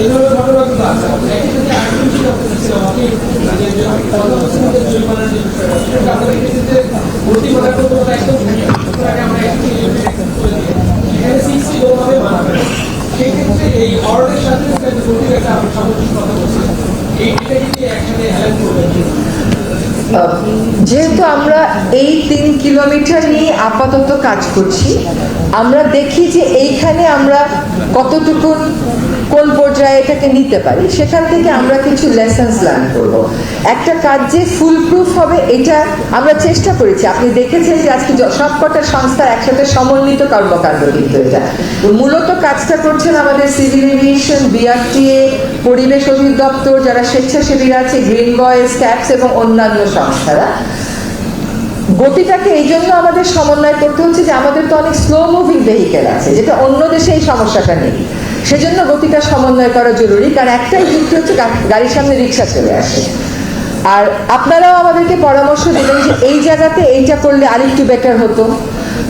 এইভাবে আহ, যেহেতু আমরা এই তিন কিলোমিটার নিয়ে আপাতত কাজ করছি আমরা দেখি যে এইখানে আমরা কতটুকু কোন পর্যায়ে এটাকে নিতে পারি। সেখান থেকে আমরা কিছু লেসেন্স লার্ন করব। একটা কাজ যে ফুল প্রুফ হবে এটা আমরা চেষ্টা করেছি। আপনি দেখেছেন যে আজকে সবকটা সংস্থা একসাথে সমন্বিত কর্মকাণ্ড কিন্তু এটা। মূলত কাজটা করছেন আমাদের সিভিল এভিয়েশন বিআরটিএ পরিবেশ অধিদপ্তর যারা স্বেচ্ছাসেবীরা আছে গ্রিন বয়েজ ক্যাপস এবং অন্যান্য সংস্থারা গতিটাকে এই জন্য আমাদের সমন্বয় করতে হচ্ছে যে আমাদের তো অনেক স্লো মুভিং ভেহিকেল আছে, যেটা অন্য দেশে এই সমস্যাটা নেই। সেজন্য গতিটা সমন্বয় করা জরুরি, কারণ একটাই যুক্তি হচ্ছে গাড়ির সামনে রিক্সা চলে আসে। আর আপনারাও আমাদেরকে পরামর্শ দিলেন যে এই জায়গাতে এইটা করলে আরেকটু বেটার হতো।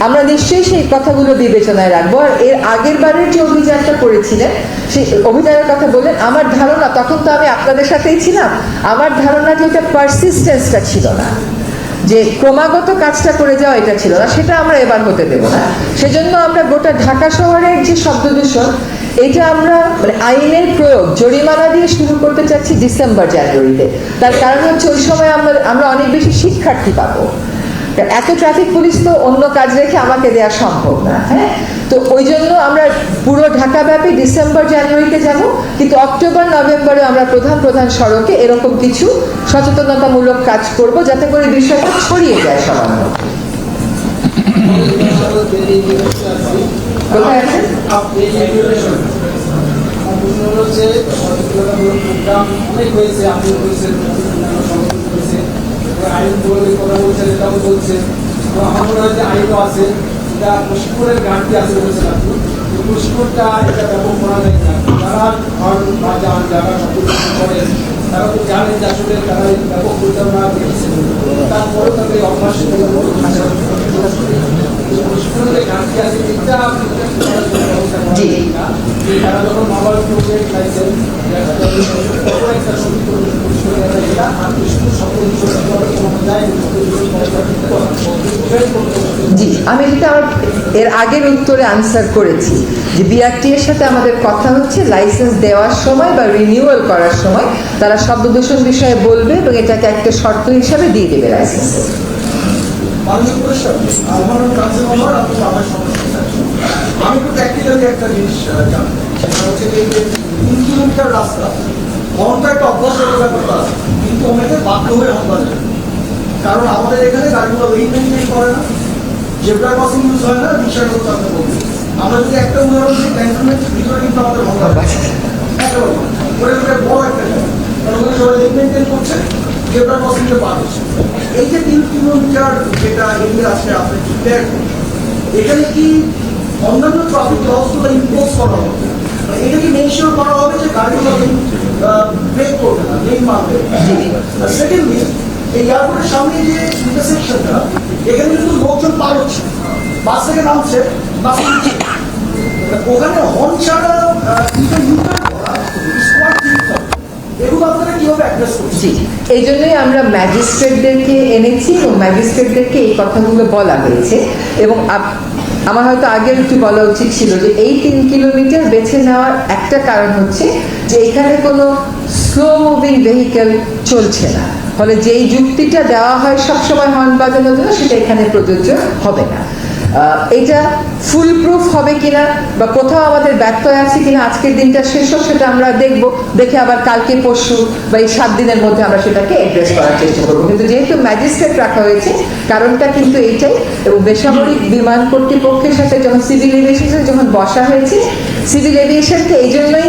আমরা নিশ্চয়ই সেই কথাগুলো বিবেচনায় রাখব। আর এর আগের বারের যে অভিযানটা করেছিলেন, সেই অভিযানের কথা বললেন, আমার ধারণা, তখন তো আমি আপনাদের সাথেই ছিলাম, আমার ধারণা যে এটা পারসিস্টেন্সটা ছিল না। যে ক্রমাগত কাজটা করে যাওয়া এটা ছিল না, সেটা আমরা এবার হতে দেব না। সেজন্য আমরা গোটা ঢাকা শহরের যে শব্দ দূষণ, এটা আমরা মানে আইনের প্রয়োগ, জরিমানা দিয়ে শুরু করতে চাচ্ছি ডিসেম্বর জানুয়ারিতে। তার কারণ হচ্ছে ওই সময় আমরা আমরা অনেক বেশি শিক্ষার্থী পাবো। এত ট্রাফিক পুলিশ তো অন্য কাজ রেখে আমাকে দেওয়া সম্ভব না হ্যাঁ? তো ওই জন্য আমরা পুরো ঢাকা ব্যাপী ডিসেম্বর জানুয়ারিতে যাব, কিন্তু অক্টোবর নভেম্বরে আমরা প্রধান প্রধান সড়কে এরকম কিছু সচেতনতামূলক কাজ করব যাতে করে বিষয়টা ছড়িয়ে যায় সবার কোথায় করেছেন অন্যান্য সংগঠন করেছে এবার আইন বলে কথা বলছেন এটাও বলছেন আমার মনে আইনও আছে, এটা প্রশিক্ষণের ঘাটতি আছে বলছেন আপনি প্রশিক্ষণটা এটা ব্যাপক করা যায় না। হর্ন বা করেন তারা জানেন আসলে তারা ব্যাপক পরিচালনা দেখেছেন তারপরেও তাদের অভ্যাস প্রশিক্ষণের ঘাটতি আছে করা। জি, আমি যেটা আমার এর আগের উত্তরে আনসার করেছি যে বিআরটি এর সাথে আমাদের কথা হচ্ছে লাইসেন্স দেওয়ার সময় বা রিনিউয়াল করার সময় তারা শব্দ দূষণ বিষয়ে বলবে এবং এটাকে একটা শর্ত হিসাবে দিয়ে দেবে লাইসেন্স আমি একটু প্র্যাকটিক্যালি একটা জিনিস সেটা হচ্ছে যে তিন কিলোমিটার রাস্তা হর্নটা একটা অভ্যাস ব্যাপারটা আছে কিন্তু অনেকে বাধ্য হয়ে হর্ন বাজে কারণ আমাদের এখানে গাড়িগুলো ওয়েট মেনটেন করে না। জেব্রা ক্রসিং ইউজ হয় না রিক্সার কথা আপনি বলবেন আমরা যদি একটা উদাহরণ দিই ক্যান্টনমেন্টের ভিতরে কিন্তু আমাদের বাজে ওটা একটা বড় একটা কারণ ওখানে সবাই ওয়েট মেনটেন করছে, জেব্রা ক্রসিংটা পার হচ্ছে। এই যে তিন কিলোমিটার যেটা এরিয়া আছে, আপনি ক্লিয়ার এখানে কি অন্যান্য ট্রাফিক লসগুলো ইম্পোজ করা হবে। মানে এটা কি মেনশন করা হবে যে গাড়িগুলো ব্রেক করবে না লেন মারবে সেকেন্ডলি এই এয়ারপোর্টের সামনে যে ইন্টারসেকশনটা এখানে কিন্তু লোকজন পার হচ্ছে। বাস থেকে নামছে, বাস। ওখানে হর্ন ছাড়া এই জন্যই আমরা ম্যাজিস্ট্রেটদেরকে এনেছি এবং ম্যাজিস্ট্রেটদেরকে এই কথাগুলো বলা হয়েছে। এবং আমার হয়তো আগে একটু বলা উচিত ছিল যে এই তিন কিলোমিটার বেছে নেওয়ার একটা কারণ হচ্ছে যে এখানে কোনো স্লো মুভিং ভেহিকেল চলছে না। ফলে যেই যুক্তিটা দেওয়া হয় সবসময় হর্ন বাজানোর জন্য সেটা এখানে প্রযোজ্য হবে না। এটা ফুল প্রুফ হবে কিনা বা কোথাও আমাদের ব্যর্থ আছে কিনা, আজকের দিনটা শেষ হোক, সেটা আমরা দেখব। দেখে আবার কালকে পরশু বা এই সাত দিনের মধ্যে আমরা সেটাকে অ্যাড্রেস করার চেষ্টা করব। কিন্তু যেহেতু ম্যাজিস্ট্রেট রাখা হয়েছে, কারণটা কিন্তু এইটাই। এবং বেসামরিক বিমান কর্তৃপক্ষের সাথে যখন সিভিল এভিয়েশনের সাথে যখন বসা হয়েছে সিভিল এভিয়েশনকে এই জন্যই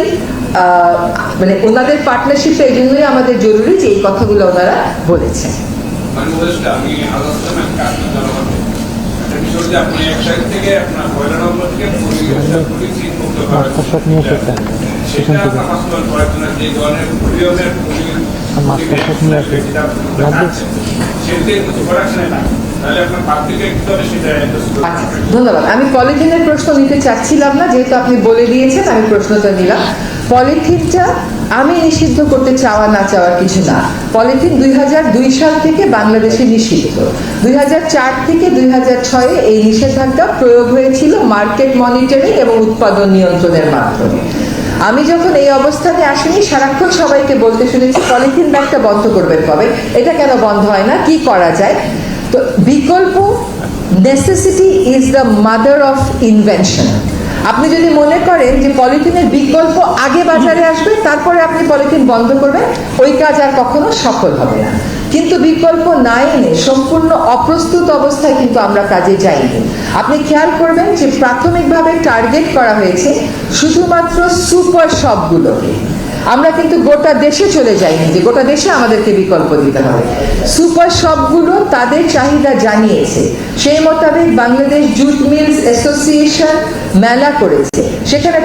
মানে ওনাদের পার্টনারশিপে এই জন্যই আমাদের জরুরি যে এই কথাগুলো ওনারা বলেছেন। মাস্টার নিয়ে এসেছেন। সেটা আপনার বাস্তবায়ন করার জন্য যে ধরনের পরিবেশের মাস্টার শট নিয়ে আসে। লাগবে? সেটাতে কিছু প্রোডাকশনে না। তাহলে আপনার পাবলিকে কি হবে সেটা আচ্ছা ধন্যবাদ। আমি পলিথিনের প্রশ্ন নিতে চাচ্ছিলাম না যেহেতু আপনি বলে দিয়েছেন আমি প্রশ্নটা নিলাম। পলিথিনটা আমি নিষিদ্ধ করতে চাওয়া না চাওয়ার কিছু না। পলিথিন দুই দুই সাল থেকে বাংলাদেশে নিষিদ্ধ। দুই থেকে দুই ছয়ে এই নিষেধাজ্ঞা প্রয়োগ হয়েছিল মার্কেট মনিটরিং এবং উৎপাদন নিয়ন্ত্রণের মাধ্যমে। আমি যখন এই অবস্থানে আসিনি, সারাক্ষণ সবাইকে বলতে শুনেছি, পলিথিন ব্যাগটা বন্ধ করবেন কবে? এটা কেন বন্ধ হয় না? কি করা যায়? তো বিকল্প necessity is the mother of invention আপনি যদি মনে করেন যে পলিথিনের বিকল্প আগে বাজারে আসবে, তারপরে আপনি পলিথিন বন্ধ করবেন, ওই কাজ আর কখনো সফল হবে না। কিন্তু বিকল্প না এনে সম্পূর্ণ অপ্রস্তুত অবস্থায় কিন্তু আমরা কাজে যাইনি। আপনি খেয়াল করবেন যে প্রাথমিকভাবে টার্গেট করা হয়েছে শুধুমাত্র সুপার শপগুলোকে। আমরা কিন্তু গোটা দেশে চলে যাইনি যে গোটা দেশে আমাদেরকে বিকল্প দিতে হবে। সুপার শপগুলো তাদের চাহিদা জানিয়েছে। সেই মোতাবেক বাংলাদেশ জুট মিলস অ্যাসোসিয়েশন মেলা করেছে। সেখানে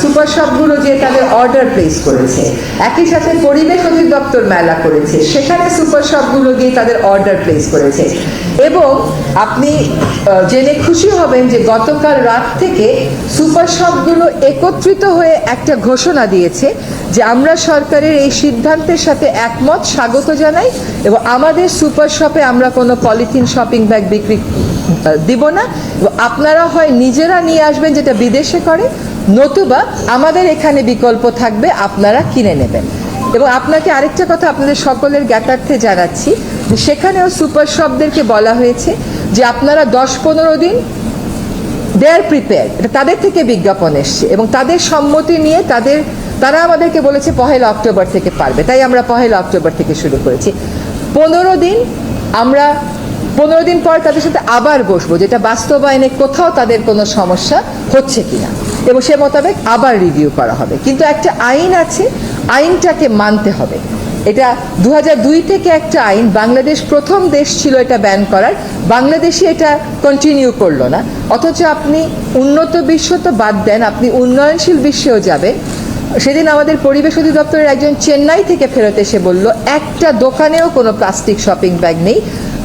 সুপার শপগুলো যে তাদের অর্ডার প্লেস করেছে। একই সাথে পরিবেশ অধিদপ্তর মেলা করেছে। সেখানে সুপার শপগুলো গিয়ে তাদের অর্ডার প্লেস করেছে। এবং আপনি জেনে খুশি হবেন যে গতকাল রাত থেকে সুপার শপগুলো একত্রিত হয়ে একটা ঘোষণা দিয়েছে যে আমরা সরকারের এই সিদ্ধান্তের সাথে একমত। স্বাগত জানাই। এবং আমাদের সুপার শপে আমরা কোনো পলিথিন শপিং ব্যাগ বিক্রি দিব না। আপনারা হয় নিজেরা নিয়ে আসবেন যেটা বিদেশে করে, নতুবা আমাদের এখানে বিকল্প থাকবে, আপনারা কিনে নেবেন। এবং আপনাকে আরেকটা কথা আপনাদের সকলের জ্ঞাতার্থে জানাচ্ছি, যে সেখানেও সুপার শপদেরকে বলা হয়েছে যে আপনারা দশ পনেরো দিন দে আর প্রিপেয়ার, এটা তাদের থেকে বিজ্ঞাপন এসছে। এবং তাদের সম্মতি নিয়ে তাদের, তারা আমাদেরকে বলেছে পহেলা অক্টোবর থেকে পারবে। তাই আমরা পহেলা অক্টোবর থেকে শুরু করেছি। পনেরো দিন আমরা পনেরো দিন পর তাদের সাথে আবার বসবো, যেটা বাস্তবায়নে কোথাও তাদের কোনো সমস্যা হচ্ছে কিনা। এবং সে মোতাবেক আবার রিভিউ করা হবে। কিন্তু একটা আইন আছে, আইনটাকে মানতে হবে। এটা দু থেকে একটা আইন, বাংলাদেশ প্রথম দেশ ছিল এটা ব্যান করার। বাংলাদেশে এটা কন্টিনিউ করল না। অথচ আপনি উন্নত বিশ্ব তো বাদ দেন, আপনি উন্নয়নশীল বিশ্বেও যাবেন। সেদিন আমাদের পরিবেশ অধিদপ্তরের একজন চেন্নাই থেকে ফেরত এসে বলল, একটা দোকানেও কোনো প্লাস্টিক শপিং ব্যাগ নেই।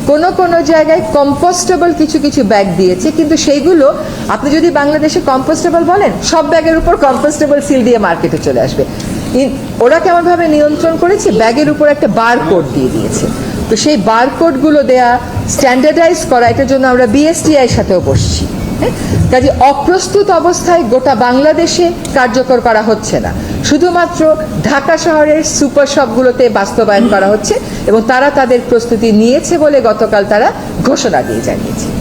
কোনো কোনো জায়গায় কম্পোস্টেবল কিছু কিছু ব্যাগ দিয়েছে, কিন্তু সেইগুলো আপনি যদি বাংলাদেশে কম্পোস্টেবল বলেন, সব ব্যাগের উপর কম্পোস্টেবল সিল দিয়ে মার্কেটে চলে আসবে। ওরা কেমনভাবে নিয়ন্ত্রণ করেছে? ব্যাগের উপর একটা বার কোড দিয়ে দিয়েছে। তো সেই বার কোডগুলো দেয়া স্ট্যান্ডার্ডাইজ করা, এটার জন্য আমরা বিএসটিআই সাথেও বসছি। হ্যাঁ? কাজে অপ্রস্তুত অবস্থায় গোটা বাংলাদেশে কার্যকর করা হচ্ছে না শুধুমাত্র ঢাকা শহরের সুপার শপগুলোতে বাস্তবায়ন করা হচ্ছে এবং তারা তাদের প্রস্তুতি নিয়েছে বলে গতকাল তারা ঘোষণা দিয়ে জানিয়েছে